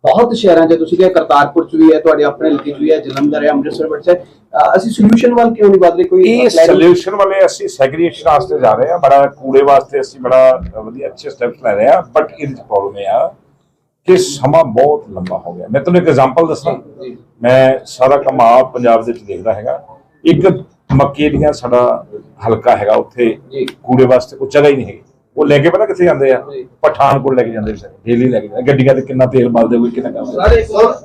[SPEAKER 2] ਬਹੁਤ ਸ਼ਹਿਰਾਂ 'ਚ ਤੁਸੀਂ ਕਿਹਾ ਕਰਤਾਰਪੁਰ 'ਚ ਵੀ ਹੈ ਤੁਹਾਡੇ ਆਪਣੇ ਹਲਕੇ 'ਚ ਵੀ ਹੈ ਜਲੰਧਰ ਹੈ ਅੰਮ੍ਰਿਤਸਰ ਵਿੱਚ ਹੈ ਅ, ਅਸੀਂ ਸੋਲੂਸ਼ਨ ਵੱਲ ਕਿਉਂ ਨਹੀਂ ਵਧ ਰਹੇ? ਕੋਈ
[SPEAKER 3] ਇਹ
[SPEAKER 2] planning-
[SPEAKER 3] ਸੋਲੂਸ਼ਨ ਵਾਲੇ ਅਸੀਂ ਸੈਗਰੀਗੇਸ਼ਨ ਵਾਸਤੇ ਜਾ ਰਹੇ ਹਾਂ ਬੜਾ ਕੂੜੇ ਵਾਸਤੇ ਅਸੀਂ ਬੜਾ ਵਧੀਆ ਅੱਛੇ ਸਟੈਪਸ ਲੈ ਰਹੇ ਹਾਂ ਬਟ ਇਹਦੇ ਚ ਪ੍ਰੋਬਲਮ ਇਹ ਆ ਕਿ ਸਮਾਂ ਬਹੁਤ ਲੰਬਾ ਹੋ ਗਿਆ। ਮੈਂ ਤੁਹਾਨੂੰ ਇੱਕ ਐਗਜ਼ਾਮਪਲ ਦੱਸਾਂ। ਮੈਂ ਸਾਰਾ ਕੰਮ ਆਪ ਪੰਜਾਬ ਦੇ ਵਿੱਚ ਦੇਖਦਾ ਹੈਗਾ। ਇੱਕ ਮੱਕੀ ਦੀਆਂ ਸਾਡਾ ਹਲਕਾ ਹੈਗਾ ਉੱਥੇ। ਕੂੜੇ ਵਾਸਤੇ ਕੋਈ ਜਗ੍ਹਾ ਹੀ ਨਹੀਂ ਹੈਗੀ। ਉਹ ਲੈ ਕੇ ਪਤਾ ਕਿੱਥੇ ਜਾਂਦੇ ਆ? ਪਠਾਨਕੋਟ ਲੈ ਕੇ ਜਾਂਦੇ ਵਿਚਾਰੇ ਡੇਲੀ ਲੈ ਕੇ ਜਾਂਦੇ ਗੱਡੀਆਂ ਤੇ ਕਿੰਨਾ ਤੇਲ ਬਲਦੇ ਹੋਏ ਕਿੰਨਾ ਕੰਮ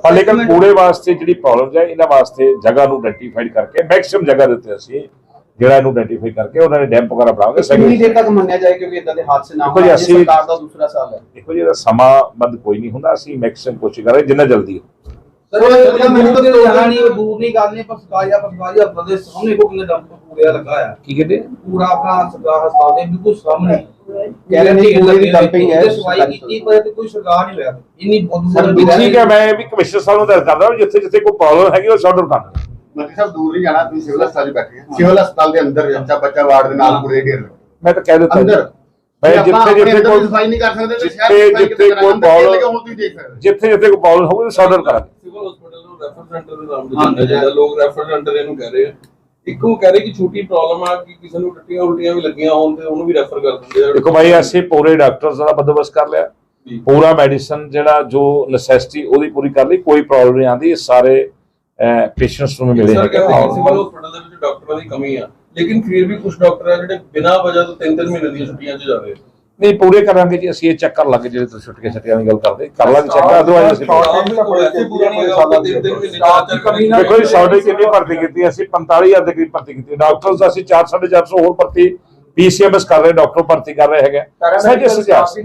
[SPEAKER 3] ਪਰ ਲੇਕਿਨ ਕੂੜੇ ਵਾਸਤੇ ਜਿਹੜੀ ਪ੍ਰੋਬਲਮ ਹੈ ਇਹਨਾਂ ਵਾਸਤੇ ਜਗ੍ਹਾ ਨੂੰ ਆਇਡੈਂਟੀਫਾਈਡ ਕਰਕੇ ਮੈਕਸਿਮਮ ਜਗ੍ਹਾ ਦਿੱਤੇ ਅਸੀਂ ਜਿਹੜਾ ਇਹਨੂੰ ਆਇਡੈਂਟੀਫਾਈ ਕਰਕੇ ਉਹਨਾਂ ਨੇ ਡੈਂਪ ਵਗੈਰਾ ਬਣਾਵਾਂਗੇ
[SPEAKER 2] ਕਿੰਨੀ ਦੇਰ ਤੱਕ ਮੰਨਿਆ ਜਾਏ ਕਿਉਂਕਿ ਇਦਾਂ ਦੇ ਹਾਦਸੇ ਨਾ ਹੋਣ ਸਰਕਾਰ ਦਾ ਦੂਸਰਾ ਸਾਲ ਹੈ।
[SPEAKER 3] ਦੇਖੋ ਜੀ ਇਹਦਾ ਸਮਾਂ ਬੰਦ ਕੋਈ ਨਹੀਂ ਹੁੰਦਾ ਅਸੀਂ ਮੈਕਸਿਮਮ ਕੋਸ਼ਿਸ਼ ਕਰ ਰਹੇ ਜਿੰਨਾ ਜਲਦੀ ਹੋ।
[SPEAKER 8] ਮੈਨੂੰ ਤਾਂ ਜਾਣਾ ਨਹੀਂ ਦੂਰ ਨਹੀਂ ਨਹੀਂ ਪਰ ਸਕਾਇਆ ਪਰ ਸਕਾਇਆ ਹਸਪਤਾਲ ਦੇ ਸਾਹਮਣੇ ਕੋ ਕਿੰਨੇ ਡੰਪ ਪੂਰਿਆ ਲੱਗਾ ਆ
[SPEAKER 2] ਕੀ ਕਹਿੰਦੇ?
[SPEAKER 8] ਪੂਰਾ ਆਪਣਾ ਸਰਕਾਰ ਹਸਪਤਾਲ ਦੇ ਬਿਲਕੁਲ ਸਾਹਮਣੇ।
[SPEAKER 2] ਕਹਿ ਰਹੇ ਨੇ ਕਿ ਦੀ dumping ਹੈ।
[SPEAKER 8] ਸਫ਼ਾਈ ਕੀਤੀ ਪਰ ਤੇ ਕੋਈ ਸਰਕਾਰ ਨਹੀਂ ਹੋਇਆ। ਇੰਨੀ ਬਹੁਤ
[SPEAKER 3] ਠੀਕ ਹੈ। ਮੈਂ ਵੀ ਕਮਿਸ਼ਨਰ ਸਾਹਿਬ ਨੂੰ ਦੱਸ ਕਰਦਾ ਜਿੱਥੇ ਜਿੱਥੇ ਕੋਈ ਪ੍ਰੋਬਲਮ ਹੈਗੀ ਉਹ ਸੌਟ ਆਊਟ ਕਰ।
[SPEAKER 7] ਮੰਤਰੀ ਸਾਹਿਬ ਦੂਰ ਨਹੀਂ ਜਾਣਾ ਤੁਸੀਂ ਸਿਵਲ ਹਸਪਤਾਲ ਬੈਠੇ ਸਿਵਲ ਹਸਪਤਾਲ ਦੇ ਅੰਦਰ ਬੱਚਾ ਬੱਚਾ ਵਾਰਡ ਦੇ ਨਾਲ ਦੇ ਢੇਰ
[SPEAKER 3] ਮੈਂ ਤਾਂ ਕਹਿ ਦਿੱਤਾ।
[SPEAKER 7] ਅੰਦਰ। ਆਪਾਂ
[SPEAKER 3] ਜਿੱਥੇ ਜਿੱਥੇ ਕੋਈ
[SPEAKER 7] ਸਫ਼ਾਈ ਨਹੀਂ ਕਰ ਸਕਦੇ ਤੇ ਸ਼ਹਿਰ
[SPEAKER 3] ਜਿੱਥੇ-
[SPEAKER 7] ਦੀ ਸਫ਼ਾਈ
[SPEAKER 3] ਜਿੱਥੇ
[SPEAKER 7] ਕਿੱਥੇ ਕਰਾਂਗੇ?
[SPEAKER 3] ਕੋਈ
[SPEAKER 7] ਹੋ।
[SPEAKER 3] ਜਿੱਥੇ ਜਿੱਥੇ ਕੋਈ ਪ੍ਰੋਬਲਮ ਹੋਵੇ ਆਊਟ ਕਰਾਂਗੇ
[SPEAKER 6] ਸਿਵਲ ਹਸਪੀਟਲ ਨੂੰ ਰੈਫਰ ਸੈਂਟਰ ਦੇ ਨਾਮ ਤੇ ਜਾਂਦਾ ਜਿਹੜਾ ਲੋਕ ਰੈਫਰ ਸੈਂਟਰ ਇਹਨੂੰ ਕਹਿ ਰਹੇ ਆ ਇੱਕ ਉਹ ਕਹਿ ਰਹੇ ਕਿ ਛੋਟੀ ਪ੍ਰੋਬਲਮ ਆ ਕਿ ਕਿਸੇ ਨੂੰ ਟੱਟੀਆਂ ਉਲਟੀਆਂ ਵੀ ਲੱਗੀਆਂ ਹੋਣ ਤੇ ਉਹਨੂੰ ਵੀ ਰੈਫਰ ਕਰ ਦਿੰਦੇ ਆ
[SPEAKER 3] ਦੇਖੋ ਭਾਈ ਅਸੀਂ ਪੂਰੇ ਡਾਕਟਰਸ ਦਾ ਬੰਦੋਬਸਤ ਕਰ ਲਿਆ। ਪੂਰਾ ਮੈਡੀਸਨ ਜਿਹੜਾ ਜੋ ਨੈਸੈਸਿਟੀ ਉਹਦੀ ਪੂਰੀ ਕਰ ਲਈ ਕੋਈ ਪ੍ਰੋਬਲਮ ਨਹੀਂ ਆਂਦੀ ਸਾਰੇ ਪੇਸ਼ੈਂਟਸ ਨੂੰ ਮਿਲੇ
[SPEAKER 6] ਸਰ
[SPEAKER 3] ਹੈਗੇ
[SPEAKER 6] ਕਹਿੰਦੇ ਕਿ
[SPEAKER 3] ਔਰ-
[SPEAKER 6] ਸਿਵਲ ਹਸਪੀਟਲ ਦੇ ਵਿੱਚ ਡਾਕਟਰਾਂ ਦੀ ਕਮੀ ਆ ਲੇਕਿਨ ਫਿਰ ਵੀ ਕੁਝ ਡਾਕਟਰ ਆ ਜਿਹੜੇ ਬਿਨਾਂ ਵਜ੍ਹਾ ਤੋਂ ਤਿੰਨ ਤਿੰਨ ਮਹੀਨੇ ਦੀਆਂ ਛੁੱਟੀਆਂ 'ਚ ਜਾ ਰਹੇ
[SPEAKER 3] ਨਹੀਂ ਪੂਰੇ ਕਰਾਂਗੇ ਜੀ ਅਸੀਂ ਇਹ ਚੈੱਕ ਕਰ ਲਾਂਗੇ ਜਿਹੜੇ ਤੁਸੀਂ ਛੁੱਟੀਆਂ ਛੁੱਟੀਆਂ ਦੀ ਗੱਲ ਕਰਦੇ। ਕਰ ਲਾਂਗੇ ਚੈੱਕ ਅਦਰਵਾਈਜ਼ ਅਸੀਂ ਦੇਖੋ ਜੀ ਸਾਡੇ ਕਿੰਨੀ ਭਰਤੀ ਕੀਤੀ ਅਸੀਂ 45000 ਦੇ ਕਰੀਬ ਭਰਤੀ ਕੀਤੀ ਡਾਕਟਰਸ ਅਸੀਂ 4 450 ਹੋਰ ਭਰਤੀ ਪੀਸੀਐਮਐਸ ਕਰ ਰਹੇ ਡਾਕਟਰ ਭਰਤੀ ਕਰ ਰਹੇ ਹੈਗੇ ਸਾਡੇ ਸੁਝਾਅ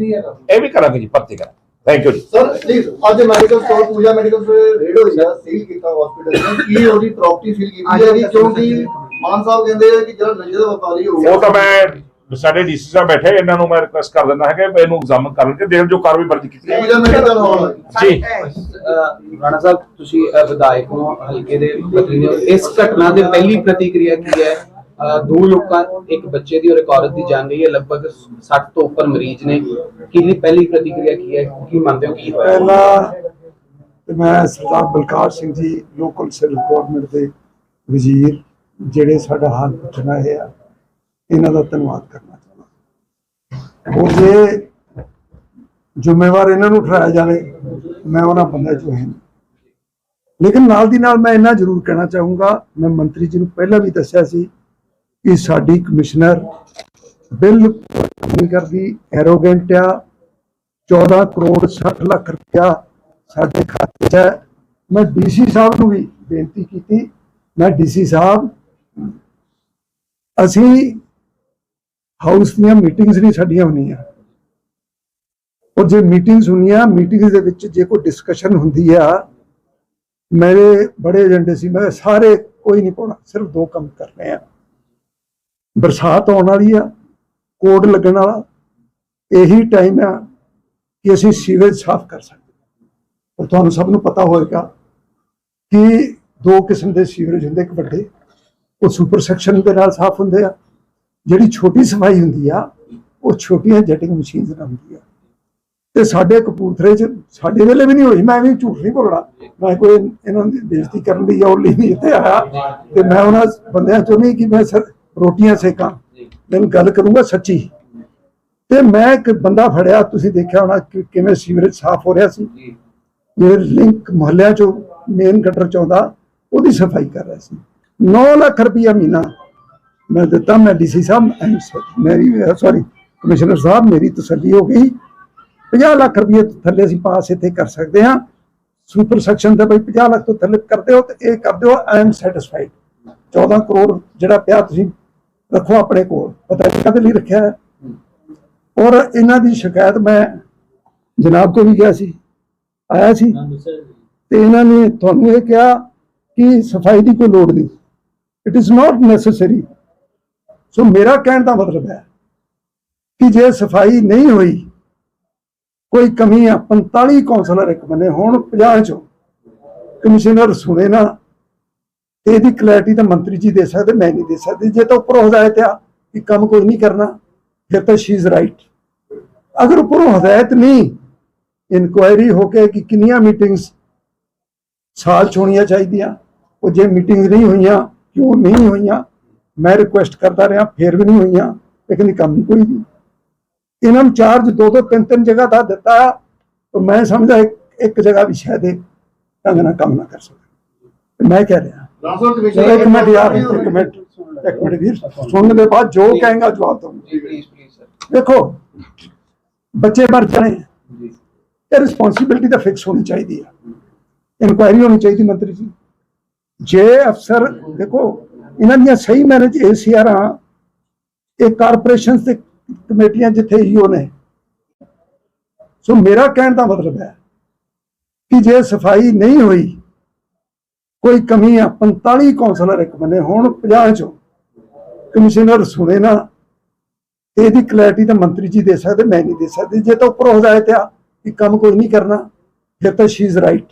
[SPEAKER 3] ਇਹ ਵੀ ਕਰਾਂਗੇ ਜੀ ਭਰਤੀ ਕਰਾਂਗੇ। ਥੈਂਕ ਯੂ ਜੀ।
[SPEAKER 9] ਸਰ ਪਲੀਜ਼ ਅੱਜ medical store Pooja medical store raid ਹੋਈ ਆ ਸੀਲ ਕੀਤਾ ਹਸਪੀਟਲ ਨੇ। ਕੀ ਉਹਦੀ ਪ੍ਰਾਪਰਟੀ ਸੀਲ ਕੀਤੀ ਹੈ ਜੀ ਕਿਉਂਕਿ ਮਾਨ ਸਾਹਿਬ ਕਹਿੰਦੇ ਆ ਕਿ ਜਿਹੜਾ ਨੰਜੇ ਦਾ ਵਪਾਰੀ ਹੋਊਗਾ
[SPEAKER 3] ਉਹ ਤਾਂ ਮੈਂ ਸਾਡੇ ਡੀਸੀ ਸਾਹਿਬ ਬੈਠੇ ਇਹਨਾਂ ਨੂੰ ਮੈਂ ਰਿਕੁਐਸਟ ਕਰ ਦਿੰਦਾ ਹੈ ਕਿ ਇਹਨੂੰ ਐਗਜ਼ਾਮਨ ਕਰਨ ਕੇ ਦੇਖ ਜੋ ਕਾਰਵਾਈ ਵਰਜੀ ਕੀਤੀ ਹੈ। ਜੀ।
[SPEAKER 2] ਰਾਣਾ ਸਾਹਿਬ ਤੁਸੀਂ ਵਿਧਾਇਕ ਹੋ ਹਲਕੇ ਦੇ ਪ੍ਰਤੀਨਿਧੀ ਹੋ ਇਸ ਘਟਨਾ ਦੇ ਪਹਿਲੀ ਪ੍ਰਤੀਕਿਰਿਆ ਕੀ ਹੈ? ਦੋ ਲੋਕਾਂ ਇੱਕ ਬੱਚੇ ਦੀ ਔਰ ਇੱਕ ਔਰਤ ਦੀ ਜਾਨ ਗਈ ਹੈ ਲਗਭਗ 60 ਤੋਂ ਉੱਪਰ ਮਰੀਜ਼ ਨੇ। ਕਿਹਦੀ ਪਹਿਲੀ ਪ੍ਰਤੀਕਿਰਿਆ ਕੀ ਹੈ? ਕੀ ਮੰਨਦੇ ਹੋ ਕੀ ਹੋਇਆ?
[SPEAKER 10] ਪਹਿਲਾ ਤੇ ਮੈਂ ਸਰਦਾਰ Balkar Singh ji local civil government ਦੇ ਵਜ਼ੀਰ ਜਿਹੜੇ ਸਾਡਾ ਹਾਲ ਪੁੱਛਣਾ ਆਏ ਆ, ਇਹਨਾਂ ਦਾ ਧੰਨਵਾਦ ਕਰਨਾ ਚਾਹੁੰਦਾ। ਉਹ ਜੇ ਜ਼ਿੰਮੇਵਾਰ ਇਹਨਾਂ ਨੂੰ ਠਹਿਰਾਇਆ ਜਾਵੇ, ਮੈਂ ਉਹਨਾਂ ਬੰਦੇ ਚੋਂ ਹਾਂ ਲੇਕਿਨ ਨਾਲ ਦੀ ਨਾਲ ਮੈਂ ਇਹਨਾਂ ਜ਼ਰੂਰ ਕਹਿਣਾ ਚਾਹੂੰਗਾ, ਮੈਂ ਮੰਤਰੀ ਜੀ ਨੂੰ ਪਹਿਲਾਂ ਵੀ ਦੱਸਿਆ ਸੀ ਕਿ ਸਾਡੀ ਕਮਿਸ਼ਨਰ ਬਿਲਕੁਲ ਨਹੀਂ ਕਰਦੀ ਐਰੋਗੈਂਟ ਆ 14 ਕਰੋੜ 60 ਲੱਖ ਰੁਪਇਆ ਸਾਡੇ ਖਾਤੇ 'ਚ ਹੈ। ਮੈਂ ਡੀਸੀ ਸਾਹਿਬ ਨੂੰ ਵੀ ਬੇਨਤੀ ਕੀਤੀ, ਮੈਂ ਡੀਸੀ ਸਾਹਿਬ ਅਸੀਂ ਹਾਊਸ ਦੀਆਂ ਮੀਟਿੰਗਸ ਨਹੀਂ ਸਾਡੀਆਂ ਹੁੰਦੀਆਂ। ਔਰ ਜੇ ਮੀਟਿੰਗਸ ਹੁੰਦੀਆਂ, ਮੀਟਿੰਗਸ ਦੇ ਵਿੱਚ ਜੇ ਕੋਈ ਡਿਸਕਸ਼ਨ ਹੁੰਦੀ ਆ, ਮੇਰੇ ਬੜੇ ਏਜੰਡੇ ਸੀ, ਮੈਂ ਸਾਰੇ ਕੋਈ ਨਹੀਂ ਪਾਉਣਾ, ਸਿਰਫ ਦੋ ਕੰਮ ਕਰਨੇ ਆ। ਬਰਸਾਤ ਆਉਣ ਵਾਲੀ ਆ, ਕੋਡ ਲੱਗਣ ਵਾਲਾ, ਇਹੀ ਟਾਈਮ ਆ ਕਿ ਅਸੀਂ ਸੀਵੇਜ ਸਾਫ਼ ਕਰ ਸਕਦੇ ਔਰ ਤੁਹਾਨੂੰ ਸਭ ਨੂੰ ਪਤਾ ਹੋਏਗਾ ਕਿ ਦੋ ਕਿਸਮ ਦੇ ਸੀਵਰੇਜ ਹੁੰਦੇ, ਇੱਕ ਵੱਡੇ ਉਹ ਸੁਪਰ ਸੈਕਸ਼ਨ ਦੇ ਨਾਲ ਸਾਫ਼ ਹੁੰਦੇ ਆ। ਜਿਹੜੀ ਛੋਟੀ ਸਫ਼ਾਈ ਹੁੰਦੀ ਆ, ਉਹ ਛੋਟੀਆਂ ਜੈਟਿੰਗ ਮਸ਼ੀਨਸ ਨਾਲ ਹੁੰਦੀ ਆ। ਤੇ ਸਾਡੇ ਕਪੂਰਥਲੇ ਚ ਸਾਡੇ ਵੇਲੇ ਵੀ ਨਹੀਂ ਹੋਈ। ਮੈਂ ਵੀ ਝੂਠ ਨਹੀਂ ਬੋਲਣਾ। ਮੈਂ ਕੋਈ ਇਹਨਾਂ ਦੀ ਬੇਇੱਜ਼ਤੀ ਕਰਨ ਦੀ ਜਾਂ ਲਈ ਨਹੀਂ ਇੱਥੇ ਆਇਆ। ਤੇ ਮੈਂ ਉਹਨਾਂ ਬੰਦਿਆਂ ਚੋਂ ਨਹੀਂ ਕਿ ਮੈਂ ਸਿਰ ਰੋਟੀਆਂ ਸੇਕਾਂ। ਮੈਂ ਗੱਲ ਕਰੂੰਗਾ ਸੱਚੀ। ਤੇ ਮੈਂ ਇੱਕ ਬੰਦਾ ਫੜਿਆ, ਤੁਸੀਂ ਦੇਖਿਆ ਹੋਣਾ ਕਿ ਕਿਵੇਂ ਸੀਵਰੇਜ ਸਾਫ਼ ਹੋ ਰਿਹਾ ਸੀ। ਜਿਹੜੇ ਲਿੰਕ ਮੁਹੱਲਿਆਂ ਚੋਂ ਮੇਨ ਗਟਰ ਚ ਆਉਂਦਾ ਉਹਦੀ ਸਫ਼ਾਈ ਕਰ ਰਿਹਾ ਸੀ। 9 ਲੱਖ ਰੁਪਇਆ ਮਹੀਨਾ ਮੈਂ ਦਿੱਤਾ ਮੈਂ ਡੀਸੀ ਸਾਹਿਬ ਮੇਰੀ ਸੌਰੀ ਕਮਿਸ਼ਨਰ ਸਾਹਿਬ ਮੇਰੀ ਤਸੱਲੀ ਹੋ ਗਈ। 50 ਲੱਖ ਰੁਪਏ ਥੱਲੇ ਅਸੀਂ ਪਾਸ ਇੱਥੇ ਕਰ ਸਕਦੇ ਹਾਂ। ਸੁਪਰ ਸੈਕਸ਼ਨ ਤੇ ਬਈ 50 ਲੱਖ ਤੋਂ ਥੱਲੇ ਕਰਦੇ ਹੋ ਤੇ ਇਹ ਕਰ ਦਿਓ ਆਈ ਐਮ ਸੈਟੀਸਫਾਈਡ 14 ਕਰੋੜ ਜਿਹੜਾ ਪਿਆ ਤੁਸੀਂ ਰੱਖੋ ਆਪਣੇ ਕੋਲ ਪਤਾ ਨਹੀਂ ਕਦੇ ਲਈ ਰੱਖਿਆ ਹੈ। ਔਰ ਇਹਨਾਂ ਦੀ ਸ਼ਿਕਾਇਤ ਮੈਂ ਜਨਾਬ ਕੋਲ ਵੀ ਗਿਆ ਸੀ ਆਇਆ ਸੀ। ਤੇ ਇਹਨਾਂ ਨੇ ਤੁਹਾਨੂੰ ਇਹ ਕਿਹਾ ਕਿ ਸਫ਼ਾਈ ਦੀ ਕੋਈ ਲੋੜ ਨਹੀਂ। It is not necessary so ਮੇਰਾ ਕਹਿਣ ਦਾ ਮਤਲਬ ਹੈ ਕਿ ਜੇ ਸਫ਼ਾਈ ਨਹੀਂ ਹੋਈ ਕੋਈ ਕਮੀ ਆ 45 ਕੌਂਸਲਰ ਇੱਕ ਬੰਨੇ ਹੁਣ 50 ਚੋਂ ਕਮਿਸ਼ਨਰ ਸੁਣੇ ਨਾ ਇਹਦੀ ਕਲੈਰਿਟੀ ਤਾਂ ਮੰਤਰੀ ਜੀ ਦੇ ਸਕਦੇ ਮੈਂ ਨਹੀਂ ਦੇ ਸਕਦੀ ਜੇ ਤਾਂ ਉੱਪਰੋਂ ਹਦਾਇਤ ਆ ਕਿ ਕੰਮ ਕੋਈ ਨਹੀਂ ਕਰਨਾ ਫਿਰ ਤਾਂ ਸ਼ੀ ਇਜ਼ ਰਾਈਟ ਅਗਰ ਉੱਪਰੋਂ ਹਦਾਇਤ ਨਹੀਂ ਇਨਕੁਆਇਰੀ ਹੋ ਕੇ ਕਿ ਕਿੰਨੀਆਂ ਮੀਟਿੰਗਸ ਸਾਲ 'ਚ ਹੋਣੀਆਂ ਚਾਹੀਦੀਆਂ ਉਹ ਜੇ ਮੀਟਿੰਗ ਨਹੀਂ ਹੋਈਆਂ ਕਿਉਂ ਨਹੀਂ ਹੋਈਆਂ? ਮੈਂ ਰਿਕੁਐਸਟ ਕਰਦਾ ਰਿਹਾ ਫਿਰ ਵੀ ਨਹੀਂ ਹੋਈਆਂ ਲੇਕਿਨ ਕੰਮ ਹੀ ਕੋਈ ਨਹੀਂ ਇਹਨਾਂ ਨੂੰ ਚਾਰਜ ਦੋ ਦੋ ਤਿੰਨ ਤਿੰਨ ਜਗ੍ਹਾ ਦਾ ਦਿੱਤਾ ਤਾਂ ਮੈਂ ਸਮਝਦਾ ਇੱਕ ਇੱਕ ਜਗ੍ਹਾ ਵੀ ਸ਼ਾਇਦ ਢੰਗ ਨਾਲ ਕੰਮ ਨਾ ਕਰ ਸਕੇ। ਮੈਂ ਕਹਿ ਰਿਹਾ।
[SPEAKER 9] ਰਾਸਲ
[SPEAKER 10] ਚਲੋ
[SPEAKER 9] ਕਮਿਸ਼ਨ
[SPEAKER 10] ਇੱਕ ਮਿੰਟ ਯਾਰ ਇੱਕ ਮਿੰਟ ਇੱਕ ਮਿੰਟ ਵੀਰ ਸੁਣਨ ਦੇ ਬਾਅਦ ਜੋ ਕਹੇਗਾ ਜਵਾਬ ਦਊਂਗਾ।
[SPEAKER 2] ਜੀ
[SPEAKER 10] ਦੇਖੋ ਬੱਚੇ ਮਰ ਜਾਣੇ ਇਹ ਰਿਸਪੌਂਸਿਬਿਲਟੀ ਤਾਂ ਫਿਕਸ ਹੋਣੀ ਚਾਹੀਦੀ ਹੈ ਇਨਕੁਆਇਰੀ ਹੋਣੀ ਚਾਹੀਦੀ ਮੰਤਰੀ ਜੀ। ਜੇ ਅਫਸਰ, ਦੇਖੋ, ਇਹਨਾਂ ਦੀਆਂ ਸਹੀ ਮੈਨੇਜ ਏਸੀਆਰਾਂ ਇਹ ਕਾਰਪੋਰੇਸ਼ਨਸ ਤੇ ਕਮੇਟੀਆਂ ਜਿੱਥੇ ਈਓ ਨੇ। ਸੋ ਮੇਰਾ ਕਹਿਣ ਦਾ ਮਤਲਬ ਹੈ ਕਿ ਜੇ ਸਫ਼ਾਈ ਨਹੀਂ ਹੋਈ, ਕੋਈ ਕਮੀ ਆ 45 ਕੌਂਸਲਰ ਇੱਕ ਬੰਨੇ ਹੁਣ 50 ਚੋਂ। ਕਮਿਸ਼ਨਰ ਸੁਣੇ ਨਾ, ਇਹਦੀ ਕਲੈਰਿਟੀ ਤਾਂ ਮੰਤਰੀ ਜੀ ਦੇ ਸਕਦੇ, ਮੈਂ ਨਹੀਂ ਦੇ ਸਕਦੀ। ਜੇ ਤਾਂ ਉੱਪਰੋਂ ਹਦਾਇਤ ਆ ਕਿ ਕੰਮ ਕੋਈ ਨਹੀਂ ਕਰਨਾ, ਫਿਰ ਤਾਂ ਸ਼ੀ ਇਜ਼ ਰਾਈਟ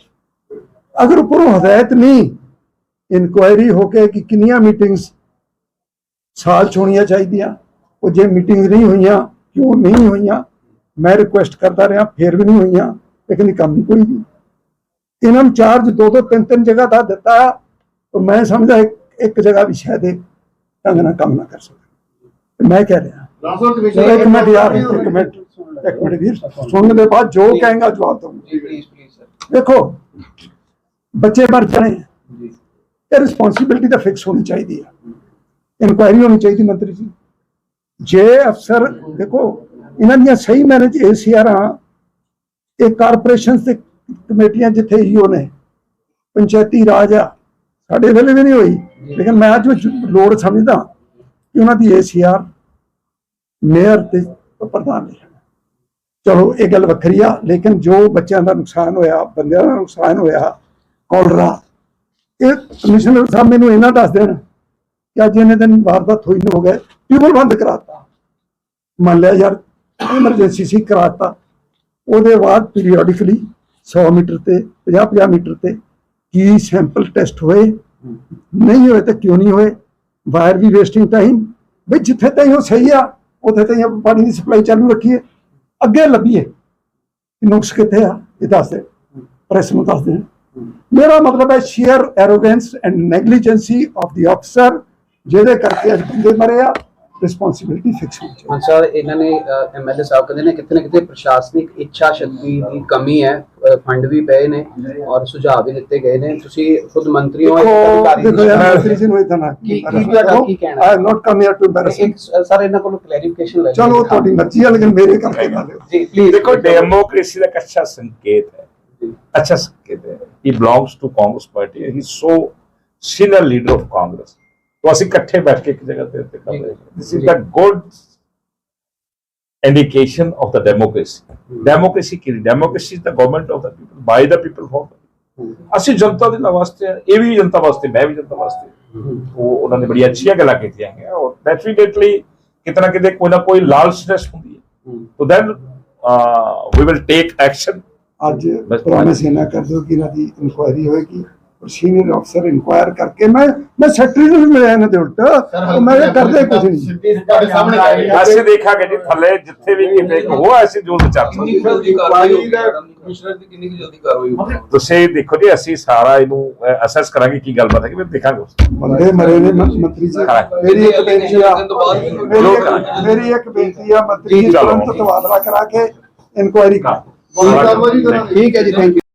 [SPEAKER 10] ਅਗਰ ਉੱਪਰੋਂ ਹਦਾਇਤ ਨਹੀਂ ਇਨਕੁਆਇਰੀ ਹੋ ਕੇ ਕਿ ਕਿੰਨੀਆਂ ਮੀਟਿੰਗਸ ਸਾਲ 'ਚ ਹੋਣੀਆਂ ਚਾਹੀਦੀਆਂ ਉਹ ਜੇ ਮੀਟਿੰਗਸ ਨਹੀਂ ਹੋਈਆਂ ਕਿਉਂ ਨਹੀਂ ਹੋਈਆਂ? ਮੈਂ ਰਿਕੁਐਸਟ ਕਰਦਾ ਰਿਹਾ ਫਿਰ ਵੀ ਨਹੀਂ ਹੋਈਆਂ ਲੇਕਿਨ ਕੰਮ ਹੀ ਕੋਈ ਨਹੀਂ ਇਹਨਾਂ ਨੂੰ ਚਾਰਜ ਦੋ ਦੋ ਤਿੰਨ ਤਿੰਨ ਜਗ੍ਹਾ ਦਾ ਦਿੱਤਾ ਤਾਂ ਮੈਂ ਸਮਝਦਾ ਇੱਕ ਇੱਕ ਜਗ੍ਹਾ ਵੀ ਸ਼ਾਇਦ ਇਹ ਢੰਗ ਨਾਲ ਕੰਮ ਨਾ ਕਰ ਸਕੇ। ਤੇ ਮੈਂ ਕਹਿ ਰਿਹਾ। ਇੱਕ ਮਿੰਟ ਯਾਰ ਇੱਕ ਮਿੰਟ ਇੱਕ ਮਿੰਟ ਵੀਰ ਸੁਣਨ ਦੇ ਬਾਅਦ ਜੋ ਕਹੇਗਾ ਜਵਾਬ ਦਊਂਗਾ।
[SPEAKER 2] ਜੀ ਪਲੀਜ਼ ਪਲੀਜ਼ ਸਰ
[SPEAKER 10] ਦੇਖੋ ਬੱਚੇ ਮਰ ਜਾਣੇ ਇਹ ਰਿਸਪੌਂਸਿਬਿਲਟੀ ਤਾਂ ਫਿਕਸ ਹੋਣੀ ਚਾਹੀਦੀ ਹੈ ਇਨਕੁਆਇਰੀ ਹੋਣੀ ਚਾਹੀਦੀ ਮੰਤਰੀ ਜੀ। ਜੇ ਅਫਸਰ, ਦੇਖੋ, ਇਹਨਾਂ ਦੀਆਂ ਸਹੀ ਮੈਨੇਜ ਏਸੀਆਰਾਂ ਇਹ ਕਾਰਪੋਰੇਸ਼ਨਸ ਤੇ ਕਮੇਟੀਆਂ ਜਿੱਥੇ ਈਓ ਨੇ, ਪੰਚਾਇਤੀ ਰਾਜ ਆ, ਸਾਡੇ ਵੇਲੇ ਵੀ ਨਹੀਂ ਹੋਈ। ਲੇਕਿਨ ਮੈਂ ਅੱਜ ਲੋੜ ਸਮਝਦਾ ਕਿ ਉਹਨਾਂ ਦੀ ਏਸੀਆਰ ਮੇਅਰ ਤੇ ਪ੍ਰਧਾਨ ਨੇ ਚਲੋ, ਇਹ ਗੱਲ ਵੱਖਰੀ ਆ, ਲੇਕਿਨ ਜੋ ਬੱਚਿਆਂ ਦਾ ਨੁਕਸਾਨ ਹੋਇਆ, ਬੰਦਿਆਂ ਦਾ ਨੁਕਸਾਨ ਹੋਇਆ ਕੋਲਰਾ ਇਹ ਕਮਿਸ਼ਨਰ ਸਾਹਿਬ ਮੈਨੂੰ ਇਹਨਾਂ ਦੱਸ ਦੇਣ ਕਿ ਅੱਜ ਇਹਨੇ ਦਿਨ ਵਾਰਦਾਤ ਹੋਈ ਨੂੰ ਹੋ ਗਏ ਟਿਊਬਲ ਬੰਦ ਕਰਾਤਾ। ਮੰਨ ਲਿਆ ਯਾਰ ਐਮਰਜੈਂਸੀ ਸੀ, ਕਰਾਤਾ। ਉਹਦੇ ਬਾਅਦ ਪੀਰੀਓਡਿਕਲੀ 100 ਮੀਟਰ ਤੇ 50 50 ਮੀਟਰ ਤੇ ਕੀ ਸੈਂਪਲ ਟੈਸਟ ਹੋਏ, ਨਹੀਂ ਹੋਏ ਤਾਂ ਕਿਉਂ ਨਹੀਂ ਹੋਏ why are we wasting time ਵੀ ਜਿੱਥੇ ਤਾਈਂ ਉਹ ਸਹੀ ਆ, ਉੱਥੇ ਤਾਈਂ ਪਾਣੀ ਦੀ ਸਪਲਾਈ ਚਾਲੂ ਰੱਖੀਏ। ਅੱਗੇ ਲੱਭੀਏ ਨੁਕਸ ਕਿੱਥੇ ਆ, ਇਹ ਦੱਸ ਦੇ ਪ੍ਰੈਸ ਨੂੰ ਦੱਸ ਦੇ। ਮੇਰਾ ਮਤਲਬ ਹੈ sheer arrogance and negligence of the ਅਫਸਰ ਜਿਹਦੇ ਕਰਕੇ ਅੱਜ ਬੰਦੇ ਮਰੇ ਆ ਰਿਸਪੌਂਸਿਬਿਲਟੀ ਫਿਕਸ ਹੋਣੀ ਚਾਹੀਦੀ
[SPEAKER 2] ਹਾਂ ਸਰ ਇਹਨਾਂ ਨੇ ਐਮਐਲਏ ਸਾਹਿਬ ਕਹਿੰਦੇ ਨੇ ਕਿਤੇ ਕਿਤੇ ਪ੍ਰਸ਼ਾਸਨਿਕ ਇੱਛਾ ਸ਼ਕਤੀ ਦੀ ਕਮੀ ਹੈ ਫੰਡ ਵੀ ਪਏ ਨੇ ਔਰ ਸੁਝਾਅ ਵੀ ਦਿੱਤੇ ਗਏ ਨੇ। ਤੁਸੀਂ ਖੁਦ ਮੰਤਰੀ ਹੋ ਅਧਿਕਾਰੀ
[SPEAKER 10] ਮੰਤਰੀ ਜੀ ਨੂੰ ਇਦਾਂ ਨਾ
[SPEAKER 2] ਕੀ ਕਹਿਣਾ
[SPEAKER 10] I not come here to
[SPEAKER 2] embarrass sir ਇਹਨਾਂ ਕੋਲ ਕਲੈਰੀਫਿਕੇਸ਼ਨ ਲੈ
[SPEAKER 10] ਚਲੋ ਤੁਹਾਡੀ ਮਰਜ਼ੀ ਹੈ ਲੇਕਿਨ ਮੇਰੇ
[SPEAKER 3] अच्छा संकेत है he belongs to Congress party he so senior leader of Congress तो ਅਸੀਂ ਇਕੱਠੇ ਬੈਠ ਕੇ ਇੱਕ ਜਗ੍ਹਾ ਤੇ ਤੇ ਕਰ ਰਹੇ this is the good indication of the democracy democracy ਕੀ democracy is the government of the people by the people for the people ਅਸੀਂ ਜਨਤਾ ਦੇ ਵਾਸਤੇ ਆ, ਇਹ ਵੀ ਜਨਤਾ ਵਾਸਤੇ ਮੈਂ ਵੀ ਜਨਤਾ ਵਾਸਤੇ ਉਹ ਉਹਨਾਂ ਨੇ ਬੜੀ ਅੱਛੀਆਂ ਗੱਲਾਂ ਕੀਤੀਆਂ ਹੈ ਔਰ ਡੈਫੀਨੇਟਲੀ ਕਿਤਨਾ ਕਿਤੇ ਕੋਈ ਨਾ ਕੋਈ ਲਾਲਚਨੈਸ ਹੁੰਦੀ ਹੈ तो then uh, we will take action
[SPEAKER 10] ਅੱਜ
[SPEAKER 3] ਬਸ
[SPEAKER 10] ਪ੍ਰੋਮਿਸ ਇਹਨਾਂ ਕਰ ਦਿਓ ਕਿ ਇਹਨਾਂ ਦੀ ਇਨਕੁਆਇਰੀ ਹੋਏਗੀ ਸੀਨੀਅਰ ਅਫਸਰ ਇਨਕੁਆਇਰ ਕਰਕੇ ਮੈਂ ਮੈਂ ਸੈਕਟਰੀ ਨੂੰ ਵੀ ਮਿਲਿਆ ਇਹਨਾਂ ਦੇ ਉਲਟ। ਮੈਂ ਕਰਦੇ ਕੁਝ ਨਹੀਂ।
[SPEAKER 7] ਤੁਹਾਡੇ ਸਾਹਮਣੇ।
[SPEAKER 3] ਅਸੀਂ ਦੇਖਾਂਗੇ ਜੀ ਥੱਲੇ ਜਿੱਥੇ ਵੀ ਕਿਤੇ ਹੋ? ਅਸੀਂ ਜੋ ਵਿਚਾਰ ਤੁਸੀਂ ਦੇਖੋ ਜੀ ਅਸੀਂ ਸਾਰਾ ਇਹਨੂੰ ਅਸੈਸ ਕਰਾਂਗੇ ਕੀ ਗੱਲਬਾਤ ਹੈ ਕਿ ਦੇਖਾਂਗੇ।
[SPEAKER 10] ਬੰਦੇ ਮਰੇ ਨੇ ਮੰਤਰੀ ਜੀ। ਮੇਰੀ ਇੱਕ ਬੇਨਤੀ ਆ। ਮੇਰੀ ਇੱਕ- ਬੇਨਤੀ ਆ ਮੰਤਰੀ ਜੀ। ਤੁਰੰਤ ਤਬਾਦਲਾ ਕਰਾ ਕੇ ਇਨਕੁਆਇਰੀ ਕਰ
[SPEAKER 2] ਠੀਕ ਹੈ ਜੀ ਥੈਂਕ ਯੂ